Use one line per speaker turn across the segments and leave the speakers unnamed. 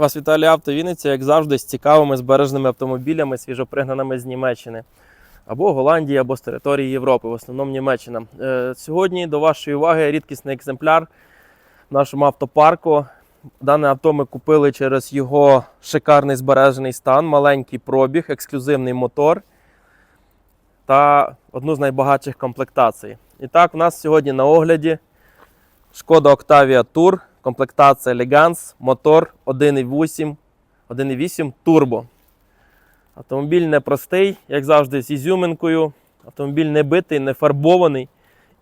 Вас Віталій Авто Вінниця, як завжди, з цікавими збереженими автомобілями, свіжопригнаними з Німеччини. Або Голландії, або з території Європи, в основному Німеччина. Е, сьогодні до вашої уваги рідкісний екземпляр в нашому автопарку. Дане авто ми купили через його шикарний збережений стан, маленький пробіг, ексклюзивний мотор та одну з найбагатших комплектацій. І так, у нас сьогодні на огляді Шкода Octavia Tour, комплектація Elegance, мотор 1.8, 1.8 турбо. Автомобіль непростий, як завжди, з ізюминкою. Автомобіль не битий, не фарбований.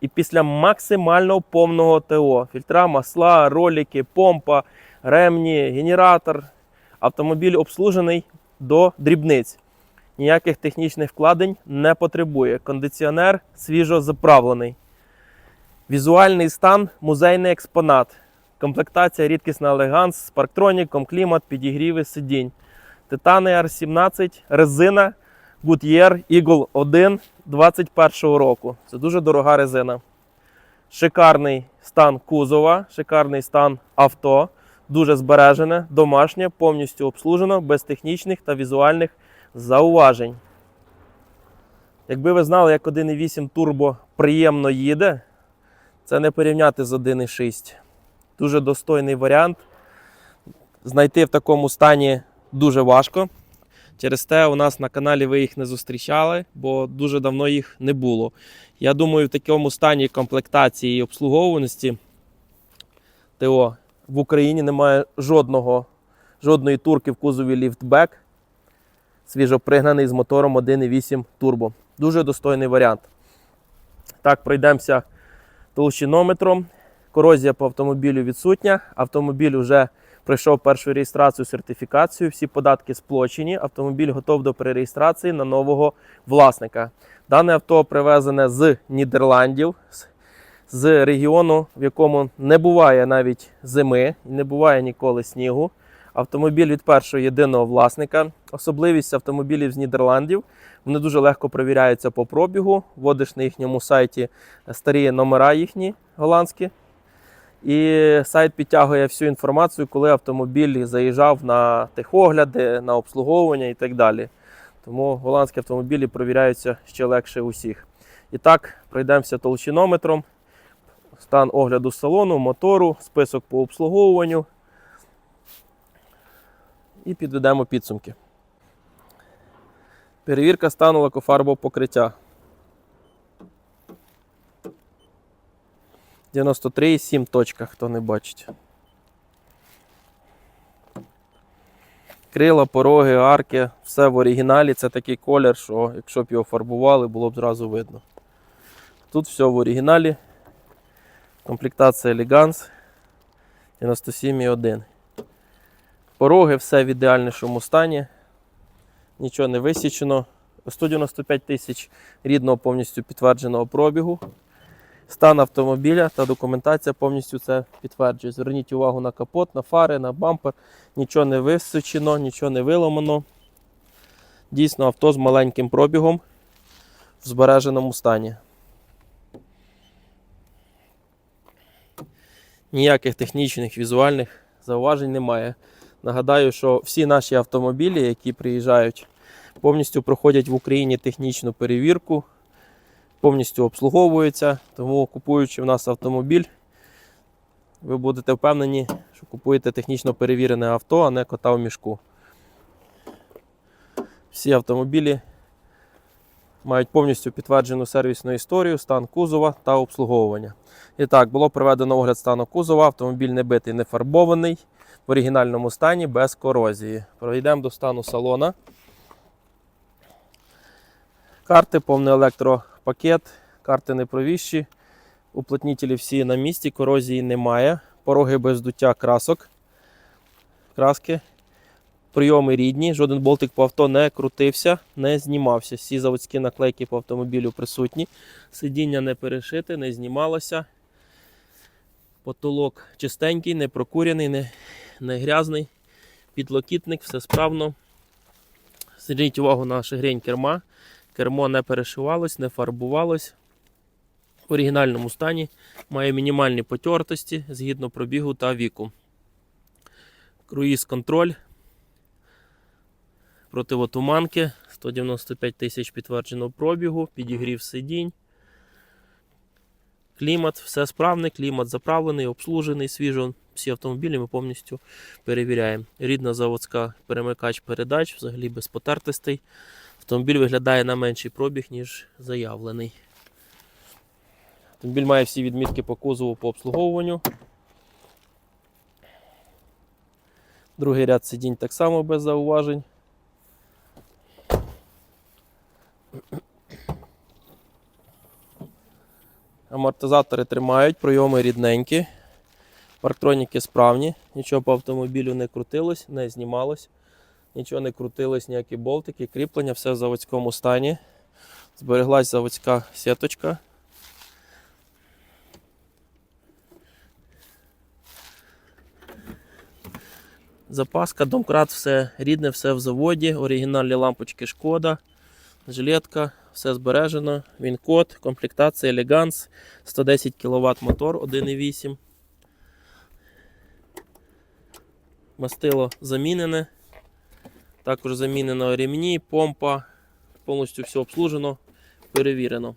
І після максимально повного ТО, фільтра, масла, ролики, помпа, ремні, генератор. Автомобіль обслужений до дрібниць. Ніяких технічних вкладень не потребує. Кондиціонер свіжо заправлений. Візуальний стан музейний експонат. Комплектація рідкісна елеганс з парктроніком, клімат, підігріви сидінь. Титани R17, резина Goodyear Eagle 1 21 року. Це дуже дорога резина. Шикарний стан кузова, шикарний стан авто, дуже збережене, домашнє, повністю обслужено, без технічних та візуальних зауважень. Якби ви знали, як 1.8 турбо приємно їде, це не порівняти з 1.6. Дуже достойний варіант. Знайти в такому стані дуже важко. Через те у нас на каналі ви їх не зустрічали, бо дуже давно їх не було. Я думаю, в такому стані комплектації і обслуговуваності ТО в Україні немає жодного, жодної турки в кузові ліфтбек, свіжопригнаний з мотором 1.8 турбо. Дуже достойний варіант. Так, пройдемося толщинометром. Корозія по автомобілю відсутня. Автомобіль вже пройшов першу реєстрацію, сертифікацію. Всі податки сплочені. Автомобіль готов до перереєстрації на нового власника. Дане авто привезене з Нідерландів, з- регіону, в якому не буває навіть зими, не буває ніколи снігу. Автомобіль від першого єдиного власника. Особливість автомобілів з Нідерландів. Вони дуже легко перевіряються по пробігу. Вводиш на їхньому сайті старі номера їхні голландські. І сайт підтягує всю інформацію, коли автомобіль заїжджав на техогляди, на обслуговування і так далі. Тому голландські автомобілі перевіряються ще легше усіх. І так, пройдемося толщинометром. Стан огляду салону, мотору, список по обслуговуванню. І підведемо підсумки. Перевірка стану лакофарбового покриття. 93,7 точка, хто не бачить. Крила, пороги, арки, все в оригіналі. Це такий колір, що якщо б його фарбували, було б зразу видно. Тут все в оригіналі. Комплектація Elegance 97,1. Пороги, все в ідеальнішому стані. Нічого не висічено. 195 тисяч рідного повністю підтвердженого пробігу. Стан автомобіля та документація повністю це підтверджує. Зверніть увагу на капот, на фари, на бампер. Нічого не височено, нічого не виламано. Дійсно, авто з маленьким пробігом в збереженому стані. Ніяких технічних, візуальних зауважень немає. Нагадаю, що всі наші автомобілі, які приїжджають, повністю проходять в Україні технічну перевірку повністю обслуговується. Тому купуючи в нас автомобіль, ви будете впевнені, що купуєте технічно перевірене авто, а не кота в мішку. Всі автомобілі мають повністю підтверджену сервісну історію, стан кузова та обслуговування. І так, було проведено огляд стану кузова. Автомобіль не битий, не фарбований, в оригінальному стані без корозії. Пройдемо до стану салона. Карти, повний електропакет, карти не провіщі, уплотнітелі всі на місці, корозії немає. Пороги без дуття красок. Краски. Прийоми рідні, жоден болтик по авто не крутився, не знімався. Всі заводські наклейки по автомобілю присутні. Сидіння не перешите, не знімалося. Потолок чистенький, не прокурений, не, не грязний. Підлокітник, все справно. Зверніть увагу на шагрень керма. Кермо не перешивалось, не фарбувалось. В оригінальному стані має мінімальні потертості згідно пробігу та віку. Круїз контроль. Противотуманки. 195 тисяч підтвердженого пробігу, підігрів сидінь. Клімат, все справне, клімат заправлений, обслужений, свіжо. Всі автомобілі ми повністю перевіряємо. Рідна заводська перемикач передач, взагалі без потертостей. Автомобіль виглядає на менший пробіг, ніж заявлений. Автомобіль має всі відмітки по кузову по обслуговуванню. Другий ряд сидінь так само без зауважень. Амортизатори тримають, пройоми рідненькі. Парктроніки справні, нічого по автомобілю не крутилось, не знімалось, нічого не крутилось, ніякі болтики, кріплення, все в заводському стані. Збереглась заводська сіточка. Запаска, домкрат, все рідне, все в заводі, оригінальні лампочки шкода, жилетка, все збережено. Він код, комплектація Elegance, 110 кВт мотор 1,8. Мастило замінене. Також замінено ремні, помпа, повністю все обслужено, перевірено.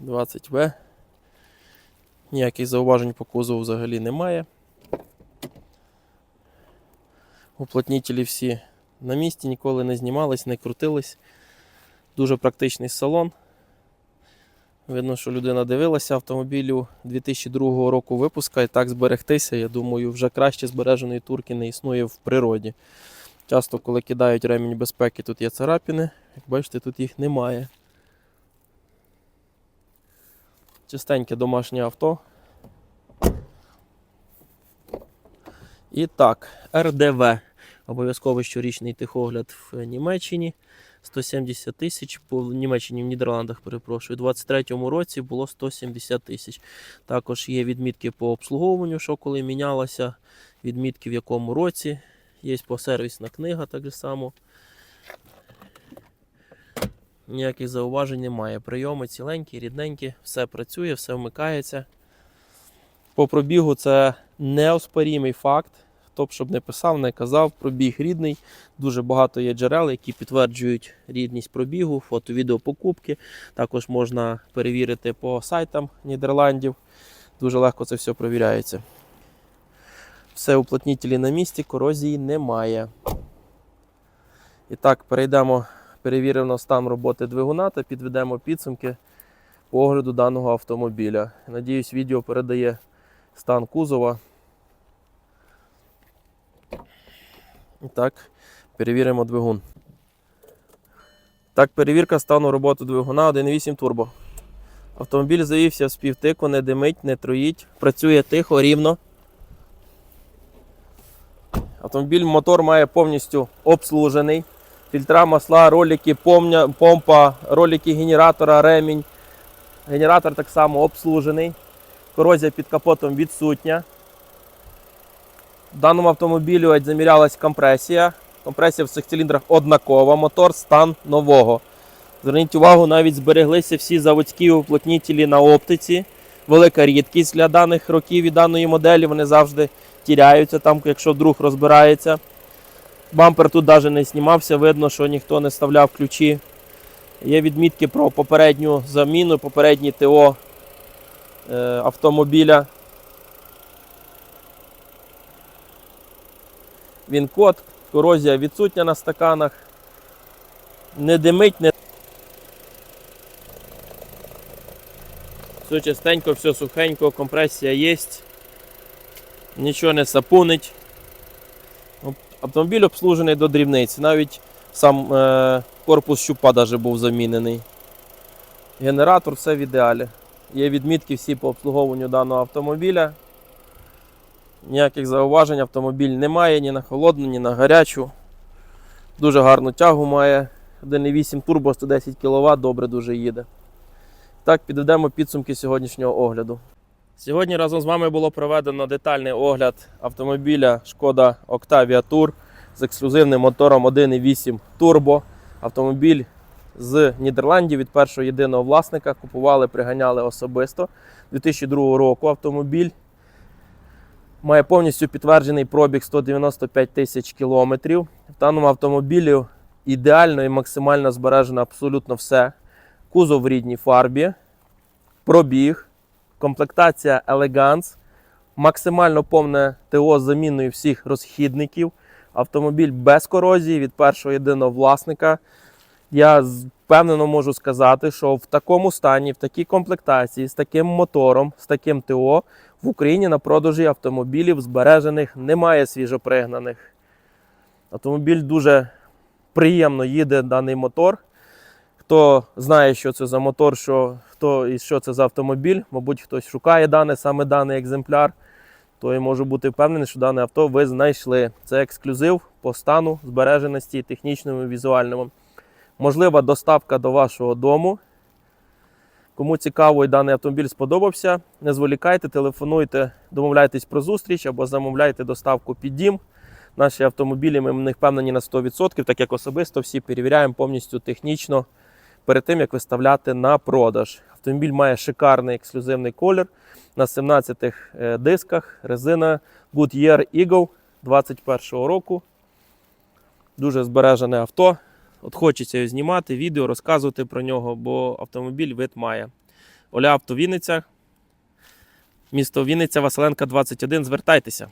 Двадцять В. Ніяких зауважень по кузову взагалі немає. Уплотнітелі всі на місці, ніколи не знімались, не крутились. Дуже практичний салон. Видно, що людина дивилася автомобілю 2002 року випуска і так зберегтися, я думаю, вже краще збереженої турки не існує в природі. Часто, коли кидають ремінь безпеки, тут є царапини. Як бачите, тут їх немає. Чистеньке домашнє авто. І так, РДВ. Обов'язково щорічний тихогляд в Німеччині. 170 тисяч, по Німеччині, в Нідерландах, перепрошую. У 2023 році було 170 тисяч. Також є відмітки по обслуговуванню, що коли мінялося, відмітки в якому році. Є посервісна книга так само. Ніяких зауважень немає. Прийоми ціленькі, рідненькі, все працює, все вмикається. По пробігу це неоспорімий факт. Хто б щоб не писав, не казав, пробіг рідний. Дуже багато є джерел, які підтверджують рідність пробігу, фото, відео покупки. Також можна перевірити по сайтам Нідерландів. Дуже легко це все провіряється. Все уплотнітелі на місці, корозії немає. І так, перейдемо, перевіримо стан роботи двигуна та підведемо підсумки по огляду даного автомобіля. Надіюсь, відео передає стан кузова. Так, перевіримо двигун. Так, перевірка стану роботи двигуна 1.8 турбо. Автомобіль завівся в співтику, не димить, не троїть, працює тихо, рівно. Автомобіль мотор має повністю обслужений. Фільтра, масла, ролики, помня, помпа, ролики генератора, ремінь. Генератор так само обслужений. Корозія під капотом відсутня. В даному автомобілі замірялась компресія. Компресія в цих циліндрах однакова, мотор стан нового. Зверніть увагу, навіть збереглися всі заводські уплотнітелі на оптиці. Велика рідкість для даних років і даної моделі. Вони завжди тіряються там, якщо вдруг розбирається. Бампер тут навіть не знімався, видно, що ніхто не вставляв ключі. Є відмітки про попередню заміну, попереднє ТО е, автомобіля. Він код, корозія відсутня на стаканах. Не димить, не. Все чистенько, все сухенько, компресія є. Нічого не сапунить. Автомобіль обслужений до дрібниці. Навіть сам е, корпус щупа даже був замінений. Генератор все в ідеалі. Є відмітки всі по обслуговуванню даного автомобіля. Ніяких зауважень автомобіль немає ні на холодну, ні на гарячу. Дуже гарну тягу має. 1,8 турбо 110 кВт, добре дуже їде. Так, підведемо підсумки сьогоднішнього огляду. Сьогодні разом з вами було проведено детальний огляд автомобіля Шкода Octavia Tour з ексклюзивним мотором 1,8 турбо. Автомобіль з Нідерландів від першого єдиного власника. Купували, приганяли особисто. 2002 року автомобіль. Має повністю підтверджений пробіг 195 тисяч кілометрів. В даному автомобілі ідеально і максимально збережено абсолютно все. Кузов в рідній фарбі, пробіг, комплектація Elegance, максимально повне ТО з заміною всіх розхідників. Автомобіль без корозії від першого єдиного власника. Я впевнено можу сказати, що в такому стані, в такій комплектації, з таким мотором, з таким ТО в Україні на продажі автомобілів збережених немає свіжопригнаних. Автомобіль дуже приємно їде даний мотор. Хто знає, що це за мотор, що, хто і що це за автомобіль, мабуть, хтось шукає дане, саме даний екземпляр, то і може бути впевнений, що дане авто ви знайшли. Це ексклюзив по стану, збереженості, технічному і візуальному. Можлива доставка до вашого дому. Кому цікаво і даний автомобіль сподобався, не зволікайте, телефонуйте, домовляйтесь про зустріч або замовляйте доставку під дім. Наші автомобілі ми в них впевнені на 100%, так як особисто всі перевіряємо повністю технічно перед тим, як виставляти на продаж. Автомобіль має шикарний ексклюзивний колір на 17 е, дисках. Резина Goodyear Eagle 21 року. Дуже збережене авто. От хочеться його знімати, відео, розказувати про нього, бо автомобіль вид має. Оля Авто Вінниця, місто Вінниця, Василенка 21. Звертайтеся.